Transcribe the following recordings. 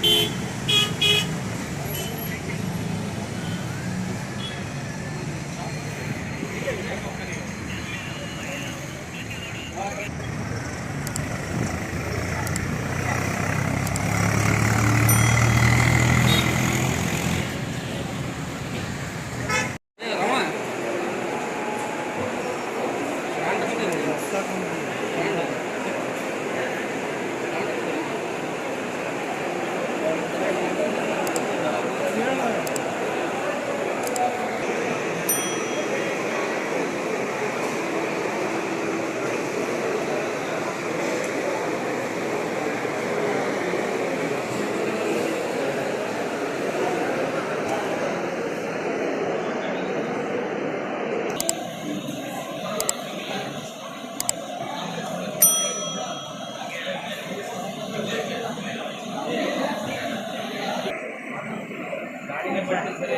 Gracias.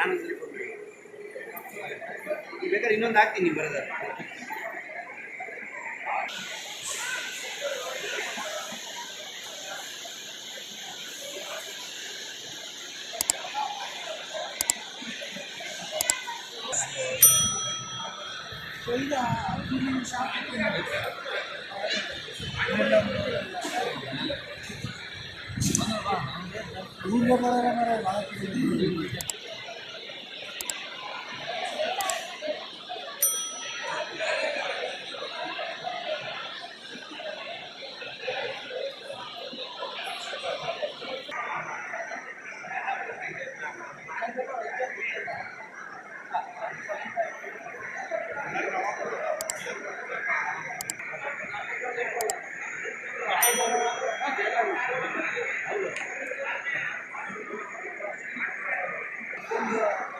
ನಾನು phone ಮಾಡಿ ಬೇಕಾದ್ರೆ ಇನ್ನೊಂದು ಹಾಕ್ತೀನಿ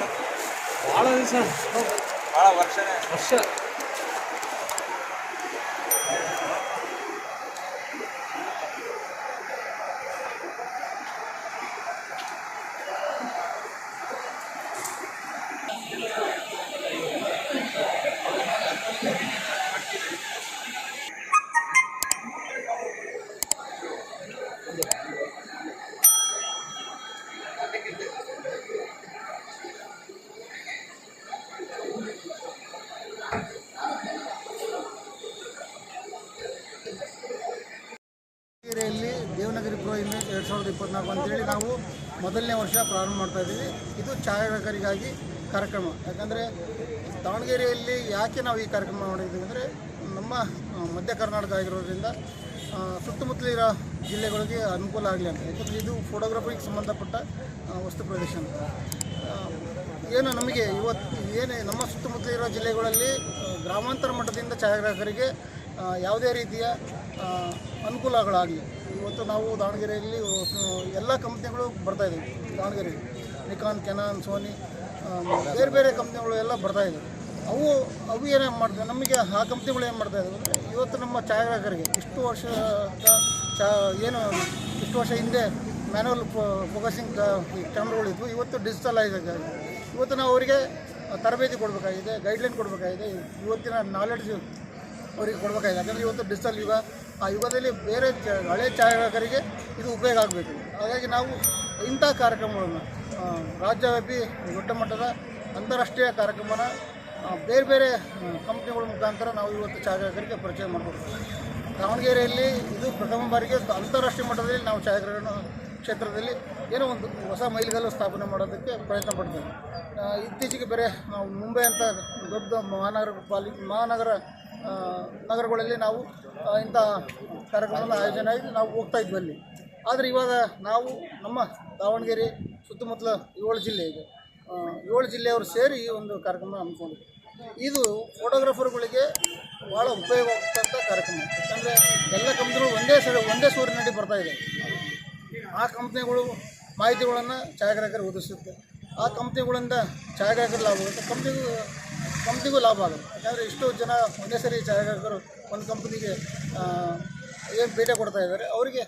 ಬರೋದಾದ್ರೆ ಭಾಳ ದಿವಸ ಭಾಳ ವರ್ಷನೇ. ವರ್ಷ. ಇಪ್ಪತ್ನಾಲ್ಕು ಅಂತೇಳಿ ನಾವು ಮೊದಲನೇ ವರ್ಷ ಪ್ರಾರಂಭ ಮಾಡ್ತಾ ಇದ್ದೀವಿ. ಇದು ಛಾಯಾಗ್ರಾಹಕರಿಗಾಗಿ ಕಾರ್ಯಕ್ರಮ. ಯಾಕಂದರೆ ದಾವಣಗೆರೆಯಲ್ಲಿ ಯಾಕೆ ನಾವು ಈ ಕಾರ್ಯಕ್ರಮ ಮಾಡಿದ್ದೀವಿ ಅಂದರೆ ನಮ್ಮ ಮಧ್ಯ ಕರ್ನಾಟಕ ಆಗಿರೋದ್ರಿಂದ ಸುತ್ತಮುತ್ತಲಿರೋ ಜಿಲ್ಲೆಗಳಿಗೆ ಅನುಕೂಲ ಆಗಲಿ ಅಂತ. ಯಾಕಂದರೆ ಇದು ಫೋಟೋಗ್ರಫಿಗೆ ಸಂಬಂಧಪಟ್ಟ ವಸ್ತು ಪ್ರದರ್ಶನ. ಏನು ನಮಗೆ ಇವತ್ತು, ಏನೇ ನಮ್ಮ ಸುತ್ತಮುತ್ತಲಿರೋ ಜಿಲ್ಲೆಗಳಲ್ಲಿ ಗ್ರಾಮಾಂತರ ಮಟ್ಟದಿಂದ ಛಾಯಾಗ್ರಾಹಕರಿಗೆ ಯಾವುದೇ ರೀತಿಯ ಅನುಕೂಲಗಳಾಗಲಿ. ಇವತ್ತು ನಾವು ದಾವಣಗೆರೆಯಲ್ಲಿ ಎಲ್ಲ ಕಂಪ್ನಿಗಳು ಬರ್ತಾ ಇದ್ದೀವಿ ದಾವಣಗೆರೆಯಲ್ಲಿ ನಿಕಾನ್, ಕೆನಾನ್, ಸೋನಿ ಬೇರೆ ಬೇರೆ ಕಂಪ್ನಿಗಳು ಎಲ್ಲ ಬರ್ತಾ ಇದ್ದಾವೆ ಅವು ಅವು ಏನೇ ಮಾಡ್ತವೆ? ನಮಗೆ ಆ ಕಂಪ್ನಿಗಳು ಏನು ಮಾಡ್ತಾ ಇದ್ದಾವೆ ಅಂದರೆ, ಇವತ್ತು ನಮ್ಮ ಛಾಯಾಗ್ರಾಹಕರಿಗೆ ಇಷ್ಟು ವರ್ಷದ ಚಾ ಏನು, ಇಷ್ಟು ವರ್ಷ ಹಿಂದೆ ಮ್ಯಾನುವಲ್ ಫೋಕಸಿಂಗ್ ಕ್ಯಾಮ್ರಾಗಳಿದ್ವು ಇವತ್ತು ಡಿಜಿಟಲೈಸ್ ಆಗಿದೆ ಇವತ್ತು ನಾವು ಅವರಿಗೆ ತರಬೇತಿ ಕೊಡಬೇಕಾಗಿದೆ, ಗೈಡ್ಲೈನ್ ಕೊಡಬೇಕಾಗಿದೆ. ಇವತ್ತಿನ ನಾಲೆಡ್ಜ್ ಅವರಿಗೆ ಕೊಡಬೇಕಾಗಿದೆ. ಯಾಕಂದರೆ ಇವತ್ತು ಡಿಜಿಟಲ್ ಯುಗ, ಆ ಯುಗದಲ್ಲಿ ಬೇರೆ ಹಳೆ ಛಾಯಾಗ್ರಾಹಕರಿಗೆ ಇದು ಉಪಯೋಗ ಆಗಬೇಕು. ಹಾಗಾಗಿ ನಾವು ಇಂಥ ಕಾರ್ಯಕ್ರಮಗಳನ್ನು ರಾಜ್ಯವ್ಯಾಪಿ ದೊಡ್ಡ ಮಟ್ಟದ ಅಂತಾರಾಷ್ಟ್ರೀಯ ಕಾರ್ಯಕ್ರಮನ ಬೇರೆ ಬೇರೆ ಕಂಪ್ನಿಗಳ ಮುಖಾಂತರ ನಾವು ಇವತ್ತು ಛಾಯಾಗ್ರಾಹಕರಿಗೆ ಪರಿಚಯ ಮಾಡಿಕೊಡ್ತೀವಿ. ದಾವಣಗೆರೆಯಲ್ಲಿ ಇದು ಪ್ರಥಮ ಬಾರಿಗೆ ಅಂತಾರಾಷ್ಟ್ರೀಯ ಮಟ್ಟದಲ್ಲಿ ನಾವು ಛಾಯಾಗ್ರಹಣ ಕ್ಷೇತ್ರದಲ್ಲಿ ಏನೋ ಒಂದು ಹೊಸ ಮೈಲಿಗಲ್ಲು ಸ್ಥಾಪನೆ ಮಾಡೋದಕ್ಕೆ ಪ್ರಯತ್ನ ಪಡ್ತೇವೆ. ಇತ್ತೀಚೆಗೆ ಬೇರೆ ನಾವು ಮುಂಬೈ ಅಂತ ದೊಡ್ಡ ಮಹಾನಗರ ಪಾಲಿ, ಮಹಾನಗರ ನಗರಗಳಲ್ಲಿ ನಾವು ಇಂಥ ಕಾರ್ಯಕ್ರಮದ ಆಯೋಜನೆ ಆಗಿ ನಾವು ಹೋಗ್ತಾ ಇದ್ವಿ ಅಲ್ಲಿ. ಆದರೆ ಇವಾಗ ನಾವು ನಮ್ಮ ದಾವಣಗೆರೆ ಸುತ್ತಮುತ್ತಲ ಏಳು ಜಿಲ್ಲೆ ಇದೆ. ಏಳು ಜಿಲ್ಲೆಯವರು ಸೇರಿ ಈ ಒಂದು ಕಾರ್ಯಕ್ರಮ ಹಮ್ಮಿಕೊಂಡಿದ್ವಿ ಇದು ಫೋಟೋಗ್ರಾಫರ್ಗಳಿಗೆ ಭಾಳ ಉಪಯೋಗ ಆಗ್ತಕ್ಕಂಥ ಕಾರ್ಯಕ್ರಮ. ಯಾಕಂದರೆ ಎಲ್ಲ ಕಂಪ್ನಿಗಳು ಒಂದೇ ಸರಿ ಒಂದೇ ಸೂರಿನಡಿ ಬರ್ತಾ ಇದೆ. ಆ ಕಂಪ್ನಿಗಳು ಮಾಹಿತಿಗಳನ್ನು ಛಾಯಾಗ್ರಾಹಕರು ಒದಗಿಸುತ್ತೆ. ಆ ಕಂಪ್ನಿಗಳಿಂದ ಛಾಯಾಗ್ರಾಹಕರು ಲಾಭ ಆಗುತ್ತೆ ಕಂಪ್ನಿಗೂ ಕಂಪ್ನಿಗೂ ಲಾಭ ಆಗುತ್ತೆ. ಯಾಕಂದರೆ ಇಷ್ಟು ಜನ ಒಂದೇ ಸರಿ ಛಾಯಾಗ್ರಾಹಕರು ಒಂದು ಕಂಪ್ನಿಗೆ ಏನು ಭೇಟಿ ಕೊಡ್ತಾ ಇದ್ದಾರೆ, ಅವರಿಗೆ